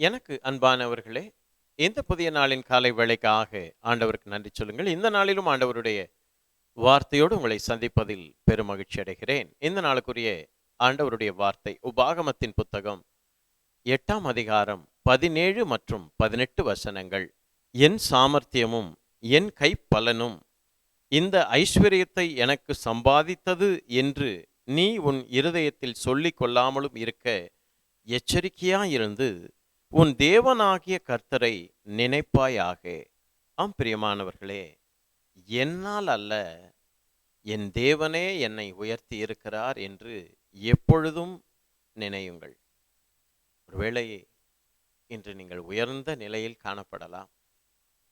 எனக்கு அன்பானவர்களே இந்த புதிய நாளின் காலை வேலைக்காக ஆண்டவருக்கு நன்றி சொல்லுங்கள். இந்த நாளிலும் ஆண்டவருடைய வார்த்தையோடு உங்களை சந்திப்பதில் பெரும் மகிழ்ச்சி அடைகிறேன். இந்த நாளுக்குரிய ஆண்டவருடைய வார்த்தை உபாகமத்தின் புத்தகம் எட்டாம் அதிகாரம் பதினேழு மற்றும் பதினெட்டு வசனங்கள். என் சாமர்த்தியமும் என் கைப்பலனும் இந்த ஐஸ்வர்யத்தை எனக்கு சம்பாதித்தது என்று நீ உன் இருதயத்தில் சொல்லிக் கொள்ளாமலும் இருக்க எச்சரிக்கையாயிருந்து உன் தேவனாகிய கர்த்தரை நினைப்பாயாக. ஆம் பிரியமானவர்களே என்னால் அல்ல என் தேவனே என்னை உயர்த்தி இருக்கிறார் என்று எப்பொழுதும் நினையுங்கள். ஒருவேளை இன்று நீங்கள் உயர்ந்த நிலையில் காணப்படலாம்.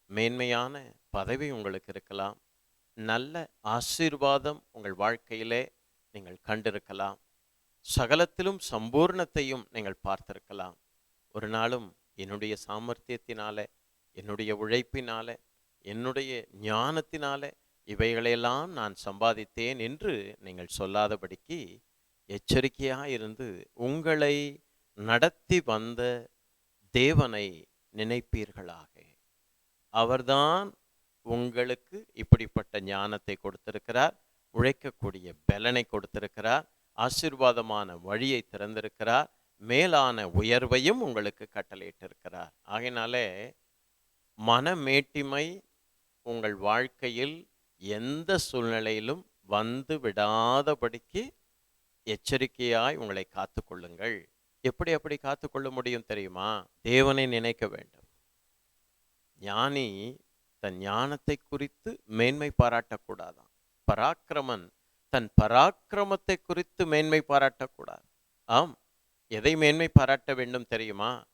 மேன்மையான பதவி உங்களுக்கு இருக்கலாம். நல்ல ஆசீர்வாதம் உங்கள் வாழ்க்கையிலே நீங்கள் கண்டிருக்கலாம். சகலத்திலும் சம்பூர்ணத்தையும் நீங்கள் பார்த்திருக்கலாம். ஒரு நாளும் என்னுடைய சாமர்த்தியத்தினால என்னுடைய உழைப்பினால என்னுடைய ஞானத்தினால இவைகளையெல்லாம் நான் சம்பாதித்தேன் என்று நீங்கள் சொல்லாதபடிக்கு எச்சரிக்கையாயிருந்து உங்களை நடத்தி வந்த தேவனை நினைப்பீர்களாக. அவர்தான் உங்களுக்கு இப்படிப்பட்ட ஞானத்தை கொடுத்திருக்கிறார் உழைக்கக்கூடிய பலனை கொடுத்திருக்கிறார் ஆசீர்வாதமான வழியை திறந்திருக்கிறார் மேலான உயர்வையும் உங்களுக்கு கட்டளையிட்டிருக்கிறார். ஆகையினாலே மனமேட்டிமை உங்கள் வாழ்க்கையில் எந்த சூழ்நிலையிலும் வந்து விடாதபடிக்கு எச்சரிக்கையாய் உங்களை காத்துக்கொள்ளுங்கள். எப்படி அப்படி காத்துக்கொள்ள முடியும் தெரியுமா? தேவனை நினைக்க வேண்டும். ஞானி தன் ஞானத்தை குறித்து மேன்மை பாராட்டக்கூடாதான். பராக்கிரமன் தன் பராக்கிரமத்தை குறித்து மேன்மை பாராட்டக்கூடாது. ஆம். எதை மேன்மை பாராட்ட வேண்டும் தெரியுமா?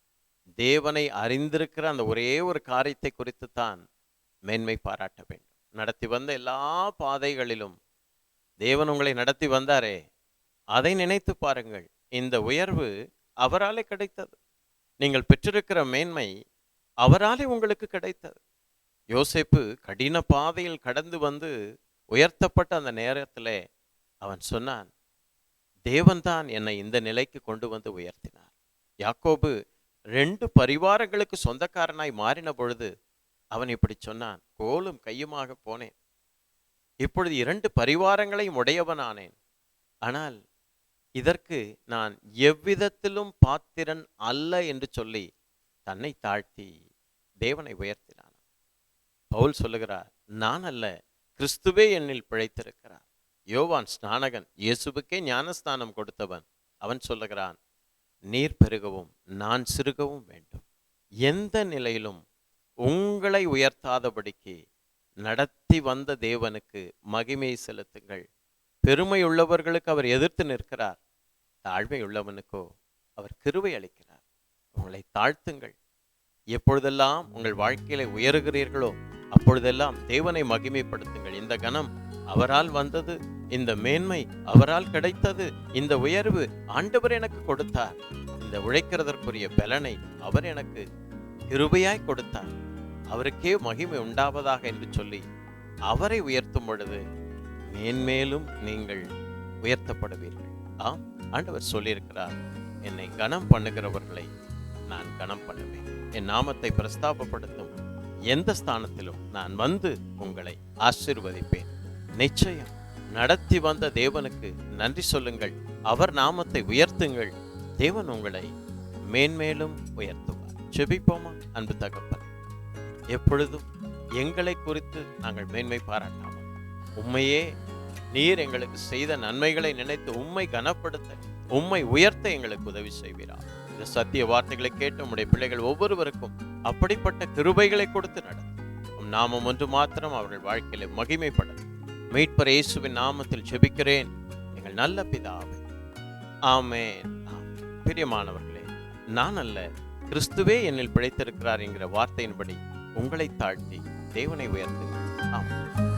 தேவனை அறிந்திருக்கிற அந்த ஒரே ஒரு காரியத்தை குறித்து தான் மேன்மை பாராட்ட வேண்டும். நடத்தி வந்த எல்லா பாதைகளிலும் தேவன் உங்களை நடத்தி வந்தாரே அதை நினைத்து பாருங்கள். இந்த உயர்வு அவராலே கிடைத்தது. நீங்கள் பெற்றிருக்கிற மேன்மை அவராலே உங்களுக்கு கிடைத்தது. யோசேப்பு கடின பாதையில் கடந்து வந்து உயர்த்தப்பட்ட அந்த நேரத்தில் அவன் சொன்னான் தேவன்தான் என்னை இந்த நிலைக்கு கொண்டு வந்து உயர்த்தினார். யாக்கோபு ரெண்டு பரிவாரங்களுக்கு சொந்தக்காரனாய் மாறின பொழுது அவன் இப்படி சொன்னான் கோலும் கையுமாக போனேன். இப்பொழுது இரண்டு பரிவாரங்களையும் உடையவனானேன். ஆனால் இதற்கு நான் எவ்விதத்திலும் பாத்திரன் அல்ல என்று சொல்லி தன்னை தாழ்த்தி தேவனை உயர்த்தினான். பவுல் சொல்லுகிறார் நான் அல்ல கிறிஸ்துவே என்னில் பிழைத்திருக்கிறார். யோவான் ஸ்நானகன் இயேசுவுக்கே ஞானஸ்தானம் கொடுத்தவன். அவன் சொல்லுகிறான் நீர் பெருகவும் நான் சிறுகவும் வேண்டும். எந்த நிலையிலும் உங்களை உயர்த்தாதபடிக்கு நடத்தி வந்த தேவனுக்கு மகிமை செலுத்துங்கள். பெருமை உள்ளவர்களுக்கு அவர் எதிர்த்து நிற்கிறார். தாழ்மை உள்ளவனுக்கோ அவர் கிருவை அளிக்கிறார். உங்களை தாழ்த்துங்கள். எப்பொழுதெல்லாம் உங்கள் வாழ்க்கையில உயருகிறீர்களோ அப்பொழுதெல்லாம் தேவனை மகிமைப்படுத்துங்கள். இந்த கணம் அவரால் வந்தது இந்த மேன்மை அவரால் கிடைத்தது இந்த உயர்வு ஆண்டவர் எனக்கு கொடுத்தார். இந்த உழைக்கிறதற்குரிய பலனை அவர் எனக்கு கிருபையாய் கொடுத்தார். அவருக்கே மகிமை உண்டாவதாக என்று சொல்லி அவரை உயர்த்தும் பொழுது மேன்மேலும் நீங்கள் உயர்த்தப்படுவீர்கள். ஆம் ஆண்டவர் சொல்லியிருக்கிறார் என்னை கனம் பண்ணுகிறவர்களை நான் கனம் பண்ணுவேன். என் நாமத்தை பிரஸ்தாபப்படுத்தும் எந்த ஸ்தானத்திலும் நான் வந்து உங்களை ஆசிர்வதிப்பேன். நிச்சயம். நடத்தி வந்த தேவனுக்கு நன்றி சொல்லுங்கள். அவர் நாமத்தை உயர்த்துங்கள். தேவன் உங்களை மேன்மேலும் உயர்த்துவார். செபிப்போமா? அன்பு தகப்பன். எப்பொழுதும் எங்களை குறித்து நாங்கள் மேன்மை பாராட்டாமல். உண்மையே நீர் எங்களுக்கு செய்த நன்மைகளை நினைத்து உண்மை கனப்படுத்த உண்மை உயர்த்த எங்களுக்கு உதவி செய்வீரார் இந்த சத்திய வார்த்தைகளை கேட்டு உடைய பிள்ளைகள் ஒவ்வொருவருக்கும் அப்படிப்பட்ட கிருபைகளை கொடுத்து நடத்தும். நாமம் ஒன்று மாத்திரம் அவர்கள் வாழ்க்கையில மகிமைப்படும் மீட்பர் இயேசுவின் நாமத்தில் ஜெபிக்கிறேன். எங்கள் நல்ல பிதாவே. ஆமே பிரியமானவர்களே நான் அல்ல. கிறிஸ்துவே என்னில் பிழைத்திருக்கிறார் என்கிற வார்த்தையின்படி உங்களை தாழ்த்தி தேவனை உயர்த்துங்கள். ஆமாம்